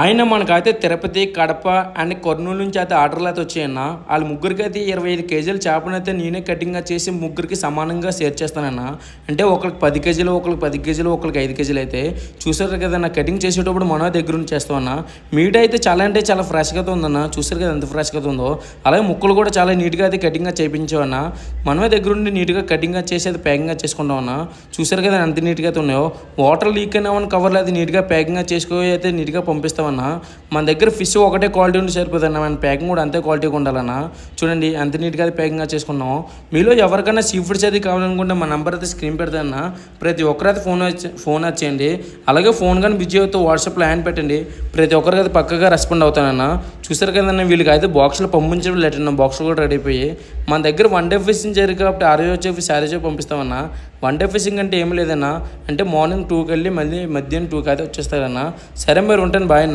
ఆయన మనకైతే తిరుపతి కడప అండ్ కర్నూలు నుంచి అయితే ఆర్డర్లు అయితే వచ్చాయన్న. వాళ్ళ ముగ్గురికి అయితే ఇరవై ఐదు కేజీలు చేపను అయితే నేనే కటింగ్గా చేసి ముగ్గురికి సమానంగా షేర్ చేస్తానన్న. అంటే ఒకరికి పది కేజీలు ఒకరికి పది కేజీలు ఒకరికి ఐదు కేజీలు అయితే. చూసారు కదా నా కటింగ్ చేసేటప్పుడు మనమే దగ్గర నుంచి చేస్తామన్న మీట్ అయితే చాలా అంటే చాలా ఫ్రెష్గా ఉందన్న. చూసారు కదా ఎంత ఫ్రెష్గా ఉందో. అలాగే ముక్కలు కూడా చాలా నీట్గా అయితే కటింగ్గా చేయించామన్న మనమే దగ్గర ఉండి నీట్గా కటింగ్గా చేసి అయితే ప్యాకింగ్గా చేసుకుంటామన్న. చూసారు కదా ఎంత నీట్గా అయితే ఉన్నాయో. వాటర్ లీక్ అయినా కవర్లు అయితే నీట్గా ప్యాకింగ్గా చేసుకో అయితే నీట్గా పంపిస్తామన్నా మన దగ్గర ఫిష్ ఒకటే క్వాలిటీ ఉండి సరిపోతుందన్న మన ప్యాకింగ్ కూడా అంతే క్వాలిటీగా ఉండాలన్న. చూడండి అంత నీట్గా ప్యాకింగ్గా చేసుకున్నాం మీలో ఎవరికైనా సీ ఫుడ్స్ అయితే కావాలనుకుంటే మా నెంబర్ అయితే స్క్రీన్ పెడతానన్న ప్రతి ఒక్కరైతే ఫోన్ వచ్చి ఫోన్ వచ్చేయండి. అలాగే ఫోన్ కానీ బిజీ అవుతూ వాట్సాప్లో హ్యాండ్ పెట్టండి. ప్రతి ఒక్కరికి అయితే పక్కగా రెస్పాండ్ అవుతానన్న చూసారు కదన్న వీళ్ళకి అయితే బాక్సులు పంపించడం లెటర్ బాక్సులు కూడా రెడీ అయిపోయి. మన దగ్గర వన్ డే ఫిషింగ్ జరిగి కాబట్టి ఆ రోజు వచ్చి శారీ పంపిస్తామన్న వన్ డే ఫిషింగ్ అంటే ఏం లేదన్నా. అంటే మార్నింగ్ టూకి వెళ్ళి మళ్ళీ మధ్యాహ్నం టూకి అయితే వచ్చేస్తారన్న సరే మరి ఉంటాను బాయ్